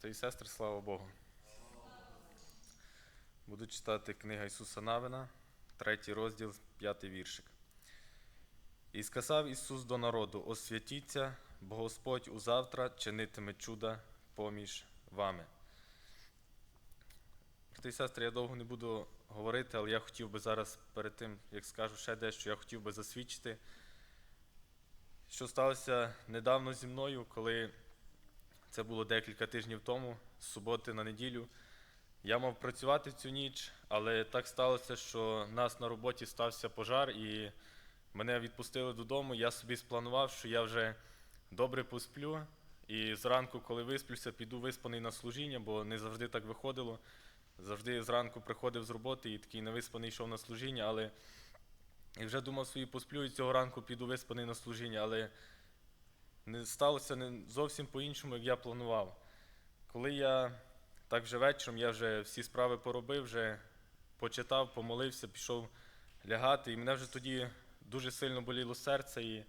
Брати і сестри, слава Богу. Буду читати книга Ісуса Навина, третій розділ, п'ятий віршик. І сказав Ісус до народу: Освятіться, бо Господь узавтра чинитиме чуда поміж вами. Брати і сестри, я довго не буду говорити, але я хотів би зараз перед тим, як скажу ще дещо, я хотів би засвідчити, що сталося недавно зі мною, коли це було декілька тижнів тому, з суботи на неділю. Я мав працювати цю ніч, але так сталося, що в нас на роботі стався пожар, і мене відпустили додому. Я собі спланував, що я вже добре посплю. І зранку, коли висплюся, піду виспаний на служіння, бо не завжди так виходило. Завжди зранку приходив з роботи і такий невиспаний йшов на служіння, але і вже думав собі посплю, і цього ранку піду виспаний на служіння, але не сталося не зовсім по-іншому, як я планував. Коли я так вже вечором, я вже всі справи поробив, вже почитав, помолився, пішов лягати, і мене вже тоді дуже сильно боліло серце. І,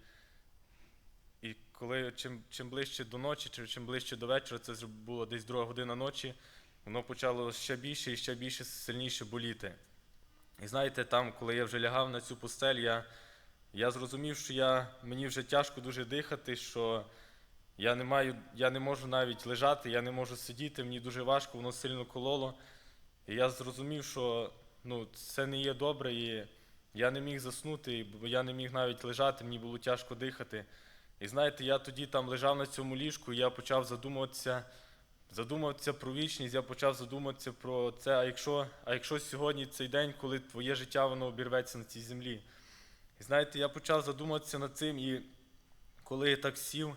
і коли чим, чим ближче до ночі, чи чим ближче до вечора, це вже було десь друга година ночі, воно почало ще більше і ще більше сильніше боліти. І знаєте, там, коли я вже лягав на цю постель, я, я зрозумів, що я, мені вже тяжко дуже дихати, що я не, маю, я не можу навіть лежати, я не можу сидіти, мені дуже важко, воно сильно кололо. І я зрозумів, що ну, це не є добре, і я не міг заснути, бо я не міг навіть лежати, мені було тяжко дихати. І знаєте, я тоді там лежав на цьому ліжку, і я почав задумуватися, задумуватися про вічність, я почав задумуватися про це, а якщо, а якщо сьогодні цей день, коли твоє життя воно обірветься на цій землі. І знаєте, я почав задумуватися над цим, і коли я так сів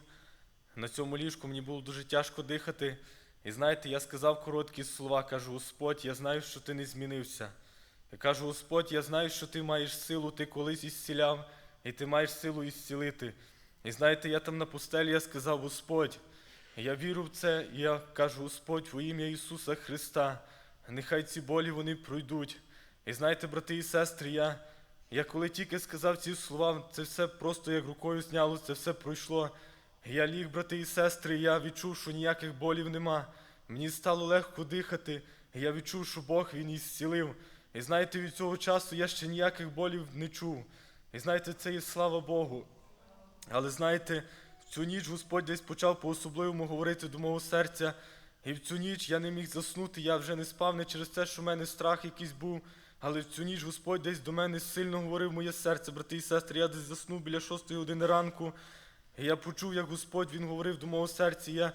на цьому ліжку, мені було дуже тяжко дихати. І знаєте, я сказав короткі слова, кажу, Господь, я знаю, що ти не змінився. Я кажу, Господь, я знаю, що ти маєш силу, ти колись ісціляв, і ти маєш силу ісцілити. І знаєте, я там на пустелі я сказав, Господь, я вірю в це, і я кажу, Господь, во ім'я Ісуса Христа, нехай ці болі вони пройдуть. І знаєте, брати і сестри, я, я коли тільки сказав ці слова, це все просто як рукою зняло, це все пройшло. Я ліг, брати і сестри, я відчув, що ніяких болів нема. Мені стало легко дихати, і я відчув, що Бог Він із зцілив. І знаєте, від цього часу я ще ніяких болів не чув. І знаєте, це є слава Богу. Але знаєте, в цю ніч Господь десь почав по-особливому говорити до мого серця. І в цю ніч я не міг заснути, я вже не спав не через те, що в мене страх якийсь був. Але в цю ніч Господь десь до мене сильно говорив моє серце, брати і сестри. Я десь заснув біля шостої години ранку. І я почув, як Господь Він говорив до мого серця. Я,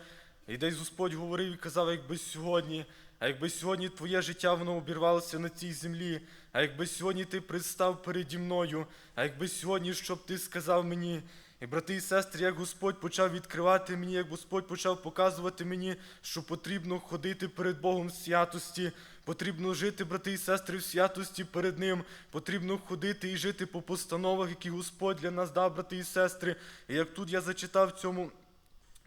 і десь Господь говорив і казав, якби сьогодні, а якби сьогодні твоє життя воно обірвалося на цій землі, а якби сьогодні ти пристав переді мною, а якби сьогодні, щоб ти сказав мені. І брати і сестри, як Господь почав відкривати мені, як Господь почав показувати мені, що потрібно ходити перед Богом в святості, потрібно жити, брати і сестри, в святості перед Ним, потрібно ходити і жити по постановах, які Господь для нас дав, брати і сестри. І як тут я зачитав цьому.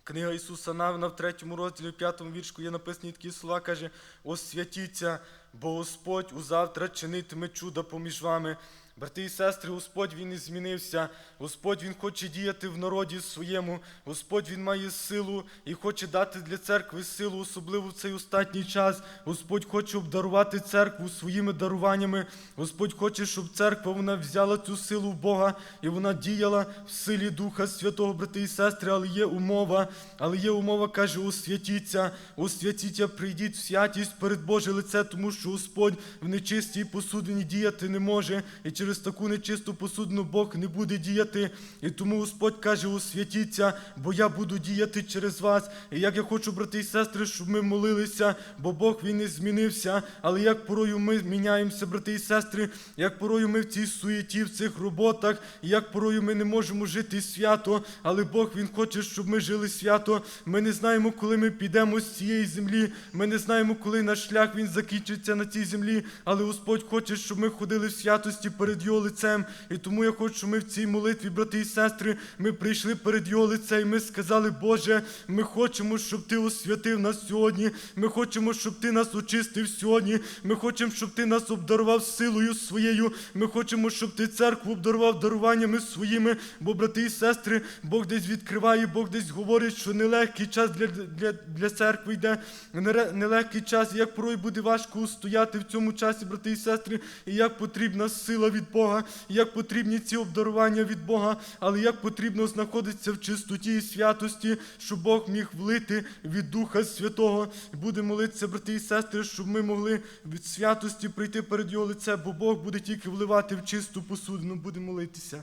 Книга Ісуса Навина в третьому розділі, в п'ятому віршку є написані такі слова, каже: Освятіться, бо Господь узавтра чинитиме чудо поміж вами. Брати і сестри, Господь Він не змінився. Господь Він хоче діяти в народі своєму. Господь Він має силу і хоче дати для церкви силу, особливо в цей останній час. Господь хоче обдарувати церкву своїми даруваннями. Господь хоче, щоб церква вона взяла цю силу в Бога і вона діяла в силі Духа Святого, брати і сестри, але є умова, але є умова, каже, освятіться, освятіться, прийдіть в святість перед Боже лице, тому що Господь в нечистій посудині діяти не може. І через таку нечисту посудину Бог не буде діяти. І тому Господь каже, освятіться, бо я буду діяти через вас. І як я хочу, брати і сестри, щоб ми молилися, бо Бог він не змінився. Але як порою ми міняємося, брати і сестри, як порою ми в цій суєті, в цих роботах, і як порою ми не можемо жити свято, але Бог Він хоче, щоб ми жили свято. Ми не знаємо, коли ми підемо з цієї землі. Ми не знаємо, коли наш шлях він закінчиться на цій землі. Але Господь хоче, щоб ми ходили в святості перед перед Його лицем. І тому я хочу, щоб ми в цій молитві, брати і сестри, ми прийшли перед Його лице, і ми сказали, Боже, ми хочемо, щоб Ти освятив нас сьогодні. Ми хочемо, щоб Ти нас очистив сьогодні. Ми хочемо, щоб Ти нас обдарував силою своєю. Ми хочемо, щоб Ти церкву обдарував даруваннями своїми. Бо, брати і сестри, Бог десь відкриває, Бог десь говорить, що нелегкий час для, для, для церкви йде, нелегкий час, як порой буде важко устояти в цьому часі, брати і сестри, і як потрібна сила від Бога, як потрібні ці обдарування від Бога, але як потрібно знаходитися в чистоті і святості, щоб Бог міг влити від Духа Святого. Будемо молитися, брати і сестри, щоб ми могли від святості прийти перед Його лице, бо Бог буде тільки вливати в чисту посудину. Будемо молитися.